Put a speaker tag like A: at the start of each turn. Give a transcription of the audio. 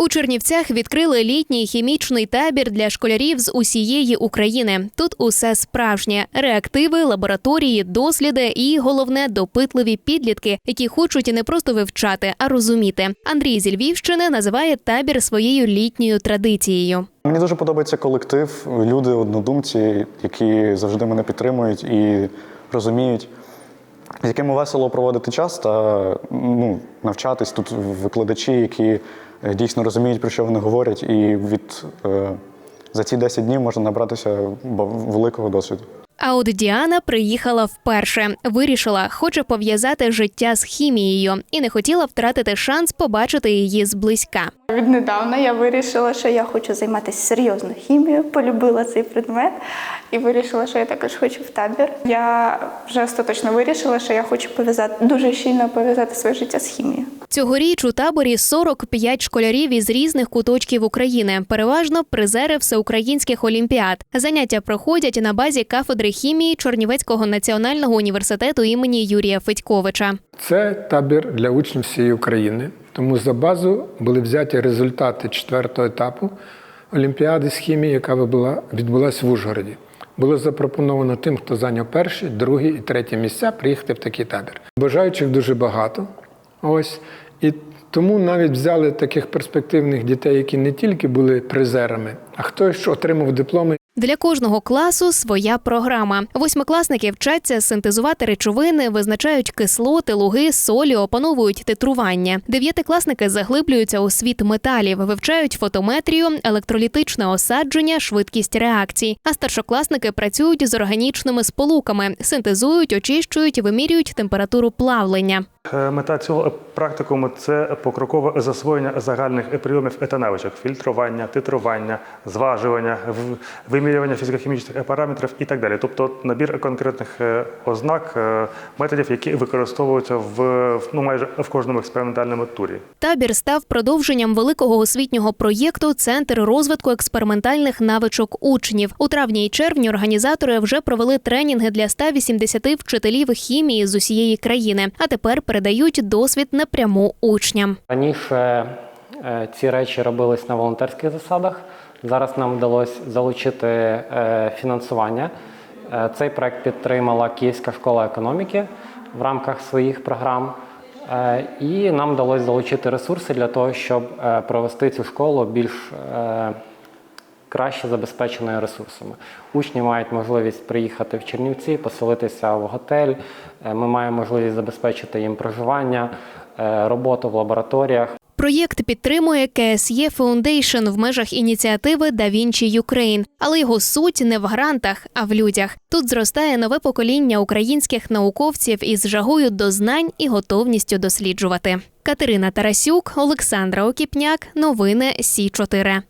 A: У Чернівцях відкрили літній хімічний табір для школярів з усієї України. Тут усе справжнє: реактиви, лабораторії, досліди і головне допитливі підлітки, які хочуть не просто вивчати, а розуміти. Андрій зі Львівщини називає табір своєю літньою традицією.
B: Мені дуже подобається колектив, люди, однодумці, які завжди мене підтримують і розуміють, з якими весело проводити час та ну, навчатись тут викладачі, які е, дійсно розуміють, про що вони говорять, і від е, за ці 10 днів можна набратися великого досвіду.
A: А от Діана приїхала вперше. Вирішила, хоче пов'язати життя з хімією і не хотіла втратити шанс побачити її зблизька.
C: Віднедавна я вирішила, що я хочу займатися серйозно хімією, полюбила цей предмет і вирішила, що я також хочу в табір. Я вже остаточно вирішила, що я хочу пов'язати дуже щільно пов'язати своє життя з хімією.
A: Цьогоріч у таборі 45 школярів із різних куточків України, переважно призери всеукраїнських олімпіад. Заняття проходять на базі кафедри хімії Чорнівецького національного університету імені Юрія Федьковича.
D: Це табір для учнів всієї України. Тому за базу були взяті результати четвертого етапу Олімпіади з хімії, яка була, відбулася в Ужгороді. Було запропоновано тим, хто зайняв перші, другі і треті місця, приїхати в такий табір. Бажаючих дуже багато. Ось. І тому навіть взяли таких перспективних дітей, які не тільки були призерами, а хтось отримав дипломи
A: Для кожного класу своя програма. Восьмикласники вчаться синтезувати речовини, визначають кислоти, луги, солі, опановують титрування. Дев'ятикласники заглиблюються у світ металів, вивчають фотометрію, електролітичне осадження, швидкість реакцій. А старшокласники працюють з органічними сполуками, синтезують, очищують, вимірюють температуру плавлення.
E: Е, Мета цього практикуму це покрокове засвоєння загальних прийомів та навичок фільтрування, титрування, зважування, вимірювання фізико-хімічних параметрів і так далі. Тобто набір конкретних е, ознак, е, методів, які використовуються в ну майже в кожному експериментальному турі.
A: Табір став продовженням великого освітнього проєкту Центр розвитку експериментальних навичок учнів. У травні і червні організатори вже провели тренінги для 180 вчителів хімії з усієї країни, а тепер передають досвід напряму учням.
F: Раніше е, ці речі робились на волонтерських засадах. Зараз нам вдалося залучити е, фінансування. Е, Цей проект підтримала Київська школа економіки в рамках своїх програм. І нам вдалося залучити ресурси для того, щоб провести цю школу більш краще забезпеченою ресурсами. Учні мають можливість приїхати в Чернівці, поселитися в готель. Е, Ми маємо можливість забезпечити їм проживання, е, роботу в лабораторіях.
A: Проєкт підтримує КСЄ Foundation в межах ініціативи Da Vinci Ukraine. але його суть не в грантах, а в людях. Тут зростає нове покоління українських науковців із жагою до знань і готовністю досліджувати. Катерина Тарасюк, Олександра Окіпняк. Новини Сі 4